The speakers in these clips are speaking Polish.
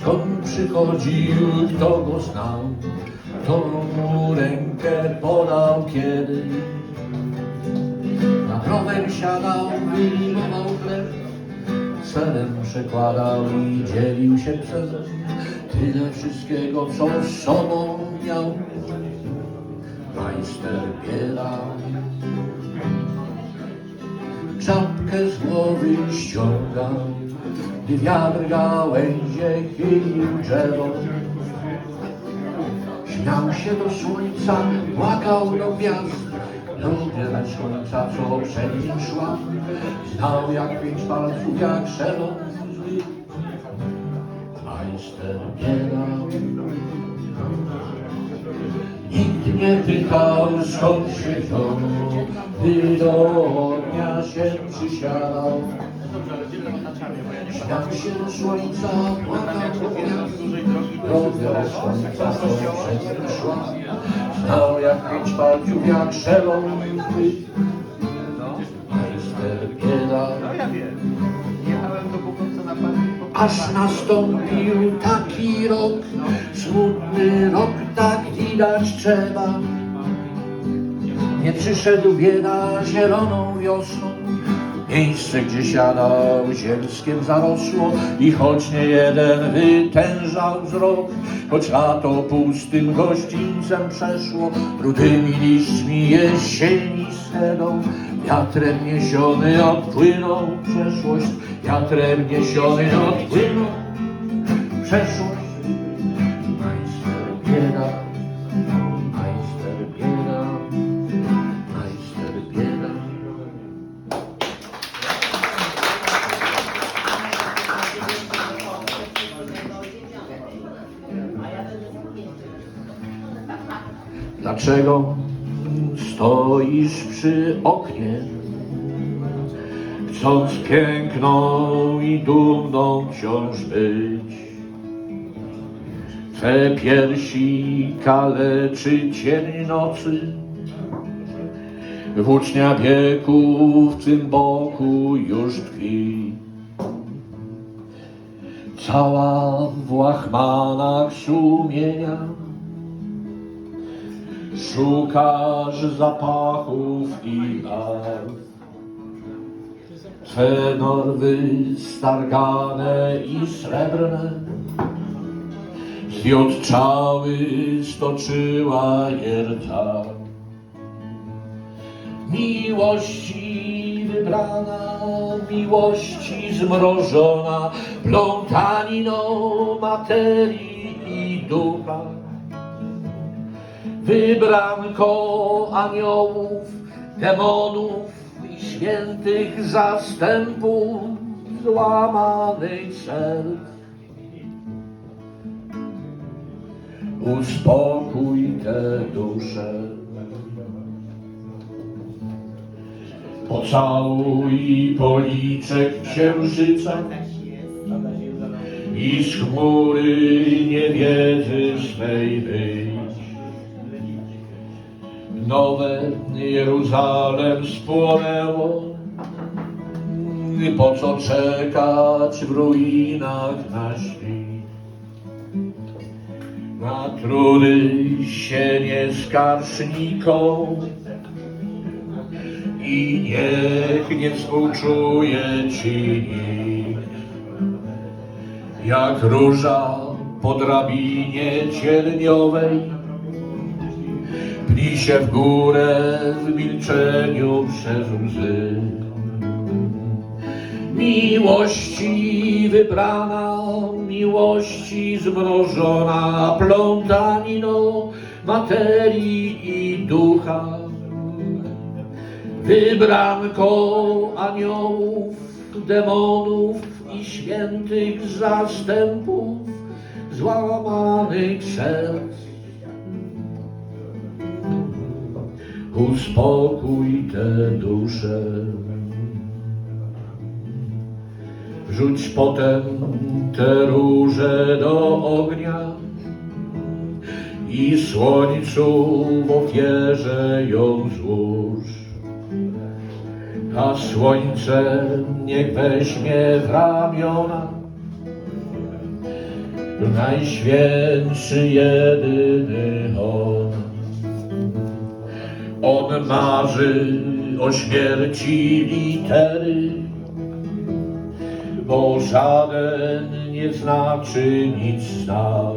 Skąd przychodził, kto go znał, kto mu rękę podał kiedy. Na prowem siadał, wyjmował chleb, serem przekładał i dzielił się przez tyle wszystkiego, co z sobą miał. Majster biela czapkę z głowy ściągał, gdy wiatr gałęzie chylił drzewo. Śmiał się do słońca, płakał do gwiazd, lubię słońca, co przed nim szła. Znał jak pięć palców, jak szelon zły. Majster bielał. Nikt nie pytał skąd się wziął, gdy do ognia się przysiadał. Śmiał się słońca, płakał przed nim szła. Znał jak pięć palców, jak. Majster bieda, No ja wiem. Jechałem do Kukuca na parę aż nastąpił taki rok, smutny rok, tak widać trzeba. Nie przyszedł bieda zieloną wiosną, miejsce gdzie siadał zielskiem zarosło i choć nie jeden wytężał wzrok, choć lato pustym gościńcem przeszło, rudymi liśćmi jesieni schedą, wiatrem niesiony odpłynął przeszłość, wiatrem niesiony odpłynął przeszłość. Dlaczego stoisz przy oknie, chcąc piękną i dumną wciąż być? Twe piersi kaleczy cień nocy, włócznia wieku w tym boku już tkwi. Cała w łachmanach sumienia, Szukasz zapachów i barw. Twe norwy stargane i srebrne Zwiotczały stoczyła jerta. Miłości wybrana, miłości zmrożona, plątaniną materii i ducha. Wybranko aniołów, demonów i świętych zastępów złamanych serc. Uspokój tę duszę. Pocałuj policzek księżyca i z chmury niewiedzy swej wyjść. Nowe Jeruzalem spłonęło, po co czekać w ruinach na świt? Na trudy się nie skarż i niech nie współczuje ci nikt. Jak róża po drabinie cierniowej, pni się w górę w milczeniu przez łzy. Miłości wybrana, miłości zmrożona plątaniną materii i ducha. Wybranko aniołów, demonów i świętych zastępów złamanych serc. Uspokój tę duszę. Rzuć potem te róże do ognia i słońcu w ofierze ją złóż. A słońce niech weźmie w ramiona najświętszy jedyny On. On marzy o śmierci litery, bo żaden nie znaczy nic znak,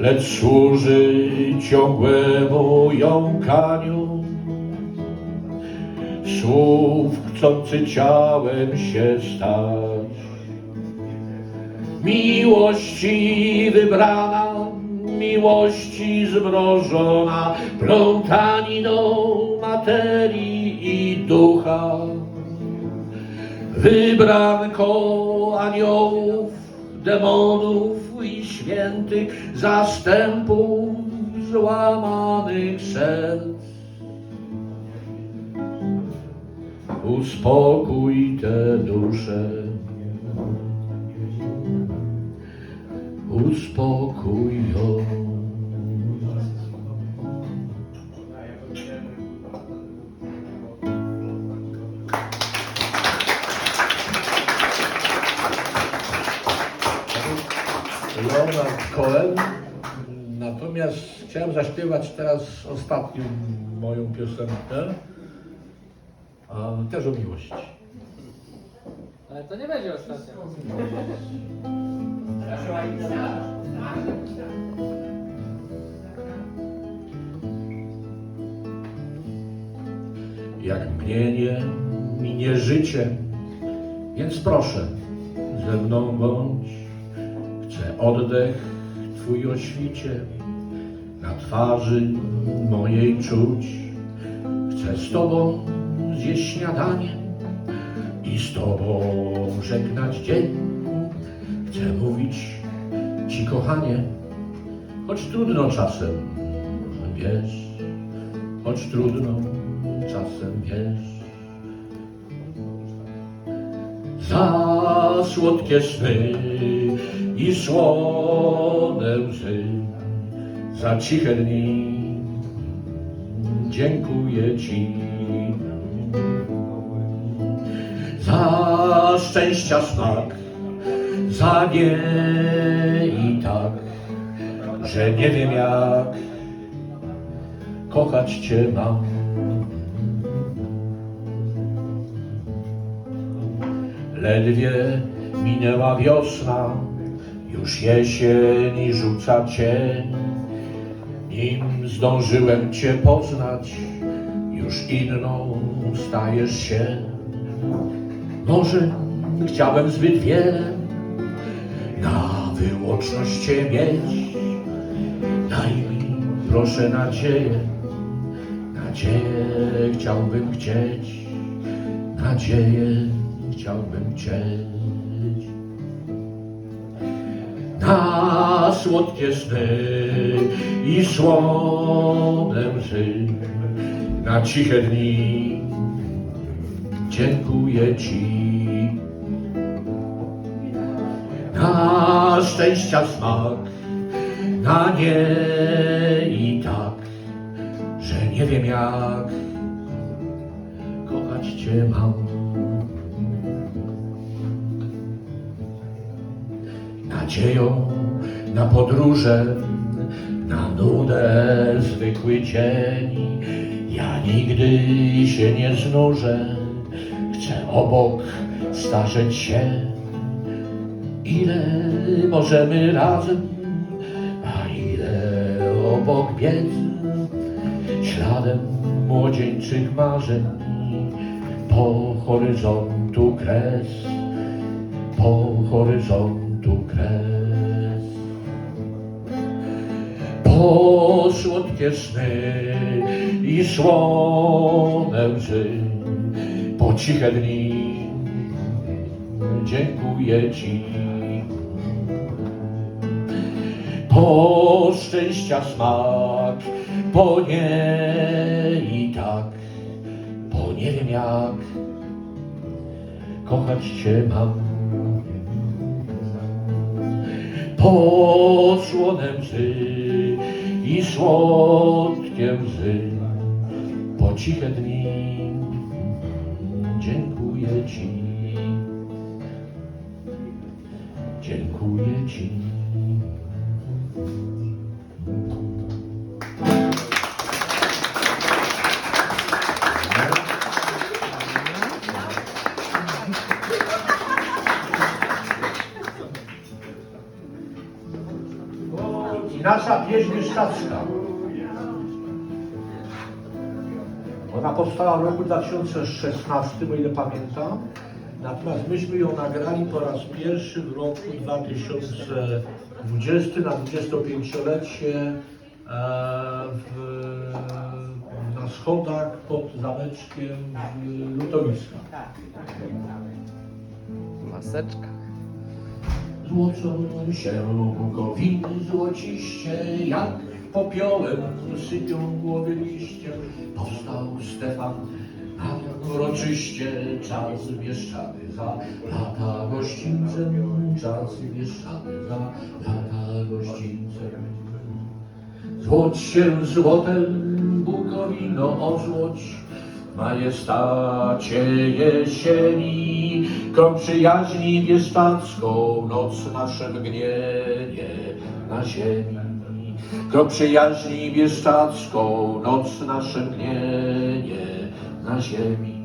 lecz służy ciągłemu jąkaniu słów chcący ciałem się stać. Miłości wybrana, miłości zmrożona, plątaniną materii i ducha. Wybranko aniołów, demonów i świętych zastępów złamanych serc. Uspokój tę duszę. Uspokój ją. Leonard Cohen. Natomiast chciałem zaśpiewać teraz ostatnią moją piosenkę, też o miłości. Ale to nie będzie ostatnia. Jak mgnienie minie życie, więc proszę, ze mną bądź. Chcę oddech Twój o świcie, na twarzy mojej czuć. Chcę z Tobą zjeść śniadanie i z Tobą żegnać dzień. Chcę mówić Ci kochanie, choć trudno czasem, wiesz, choć trudno czasem wiesz. Za słodkie sny i słone łzy, za ciche dni dziękuję Ci. Za szczęścia smak, za nie i tak, że nie wiem jak kochać Cię mam. Ledwie minęła wiosna, już jesień rzuca cień. Nim zdążyłem Cię poznać, już inną stajesz się. Może chciałem zbyt wiele na wyłączność Cię mieć. Daj mi proszę nadzieję, nadzieję chciałbym chcieć, nadzieję chciałbym chcieć. Na słodkie sny i słone łzy, na ciche dni dziękuję Ci. Na szczęścia smak, na nie i tak, że nie wiem jak kochać Cię mam. Nadzieją na podróże, na nudę zwykły dzień. Ja nigdy się nie znużę, obok starzeć się. Ile możemy razem, a ile obok biec, śladem młodzieńczych marzeń, po horyzontu kres, po horyzontu kres. Po słodkie sny i słone łzy, po ciche dni dziękuję Ci. Po szczęścia smak, po nie i tak, po nie wiem jak kochać Cię mam. Po słone łzy i słodkie łzy, po ciche dni dziękuję Ci. Dziękuję Ci. Nasza pieśń bieszczadzka. Ona powstała w roku 2016, o ile pamiętam. Natomiast myśmy ją nagrali po raz pierwszy w roku 2020 na 25-lecie e, w, na schodach pod zameczkiem w Lutowiska. Maseczka. Złocą się gowiny złociście, jak popiołem sypią głowy liście. Powstał Stefan, a uroczyście czas wieszczany za lata gościńcem, czas wieszczany za lata gościńcem. Złóć się złotem, Bukowino w majestacie jesieni, krąg przyjaźni bieszczadzką, noc nasze mgnienie na ziemi. Krąg przyjaźni bieszczadzką, noc nasze mgnienie na ziemi.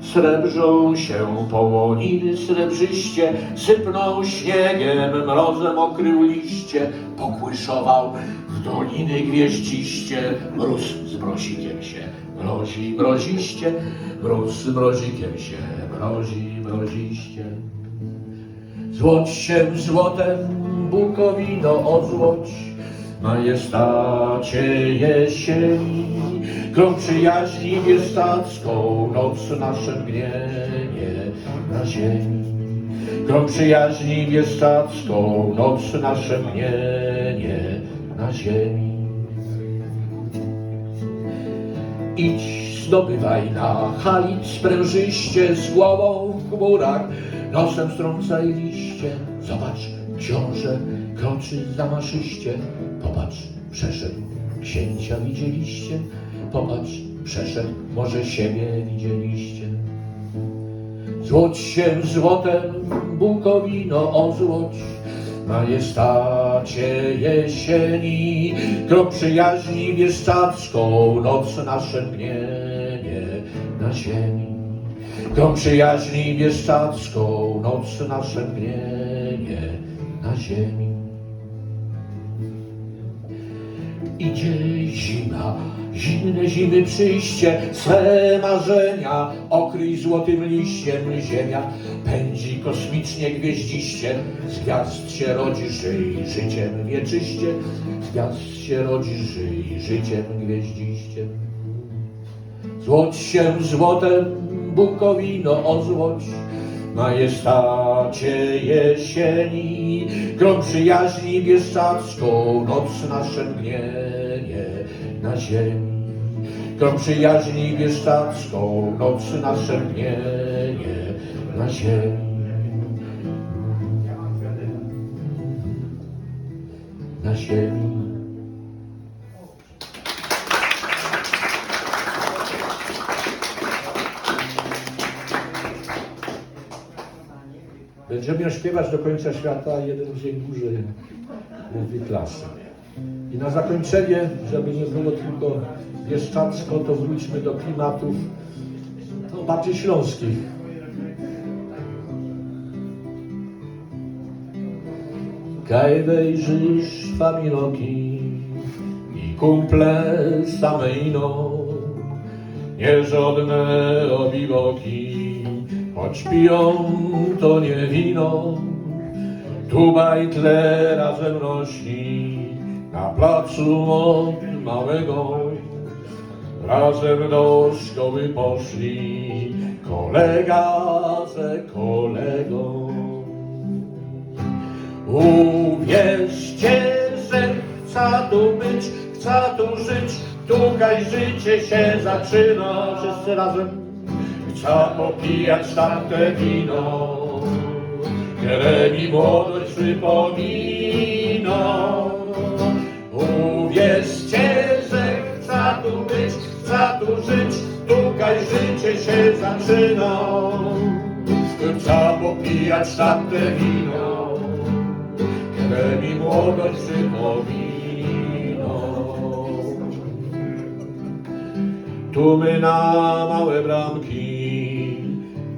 Srebrzą się połoniny srebrzyście, sypnął śniegiem, mrozem okrył liście, pokłyszował w doliny gwieździście, mróz z mrozikiem się mrozi mroziście, mróz z mrozikiem się mrozi mroziście. Złóć się złotem, Bukowino ozłóć, majestacie jesieni, krąg przyjaźni bieszczadzką, noc nasze mgnienie na ziemi. Krąg przyjaźni bieszczadzką, noc nasze mgnienie na ziemi. Idź, zdobywaj na halic sprężyście z głową w chmurach, nosem strącaj liście. Zobacz, książę kroczy zamaszyście. Popatrz, przeszedł, księcia widzieliście. Popatrz, przeszedł, może siebie widzieliście. Złóć się złotem, Bukowino ozłóć, majestacie jesieni, krok przyjaźni bieszczadzką, noc nasze mgnienie na ziemi. Krok przyjaźni bieszczadzką, noc nasze mgnienie ziemi. Idzie zima, zimne zimy przyjście, swe marzenia okryj złotym liściem ziemia. Pędzi kosmicznie gwieździście, z gwiazd się rodzi, żyj życiem wieczyście. Z gwiazd się rodzi, żyj życiem gwieździście. Złóć się złotem, Bukowino ozłóć, majestacie jesieni, grom przyjaźni bieszczadzką, noc nasze mgnienie na ziemi. Grom przyjaźni bieszczadzką, noc nasze mgnienie na ziemi. Na ziemi. Będziemy śpiewać do końca świata jeden dzień dłużej, mówi klasa. I na zakończenie, żeby nie było tylko bieszczadzko, to wróćmy do klimatów no, bardziej śląskich. Kaj wejrzysz familoki i kumple same ino, nie żadne obiwoki, choć piją to nie wino. Tu bajtle razem rośli na placu od małego. Razem do szkoły poszli kolega ze kolegą. Uwierzcie, że chcę tu być, chcę tu żyć, tutaj życie się zaczyna. Wszyscy razem chcę popijać tamte wino, które mi młodość przypomina. Uwierzcie, że chcę tu być, chcę tu żyć, tutaj życie się zaczyna. Trzeba popijać tamte wino, kiedy mi młodość przypomina. Tłumy na małe bramki,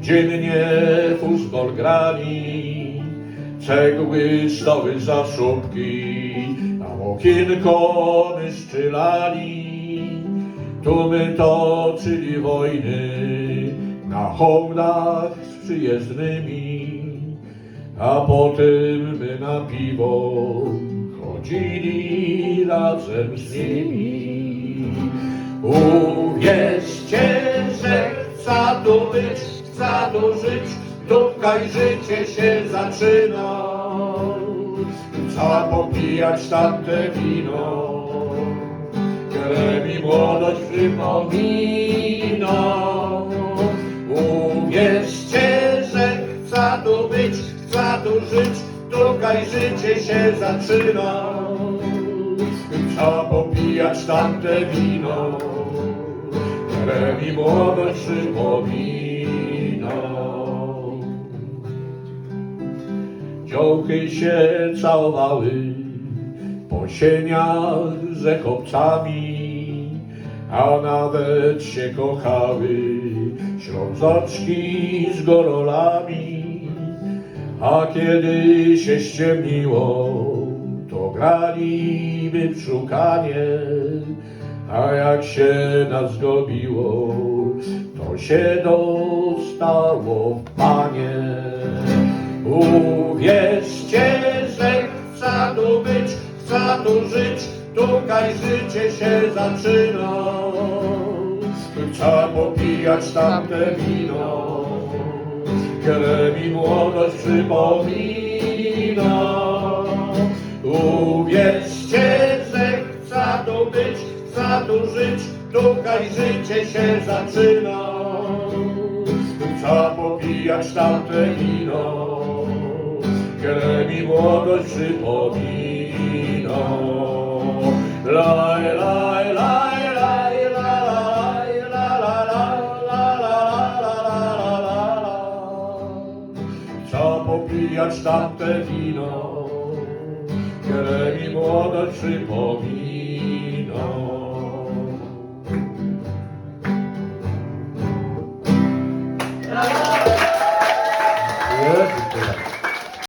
dziennie futbol grali, cegły stoły za szubki, a okienko my szczylali. Tłumy toczyli wojny na hołdach z przyjezdnymi, a potem my na piwo chodzili razem z nimi. Uwierzcie, że chcę tu być, chcę tu żyć, tutaj życie się zaczyna. Chcę popijać tamte wino, które mi młodość przypomina. Uwierzcie, że chcę tu być, chcę tu żyć, życie się zaczyna. Chcę popijać tamte wino, które mi młodość przypomina. Działky się całowały po sieniach ze chłopcami, a nawet się kochały ślązoczki z gorolami. A kiedy się ściemniło, to graliby w szukanie, a jak się nas zgobiło, to się dostało w panie. Uwierzcie, że chcę tu być, chcę tu żyć, tutaj życie się zaczyna. Chcę popijać tamte wino, które mi młodość przypomina. Uwierzcie, że chcę tu być, chcę tu żyć, tutaj życie się zaczyna. Chcę popijać tamte wino, które mi młodość przypomina. Laj, laj, laj, laj, laj, laj, laj, laj, laj, laj, laj. Chcę popijać tamte wino, które mi młodość przypomina.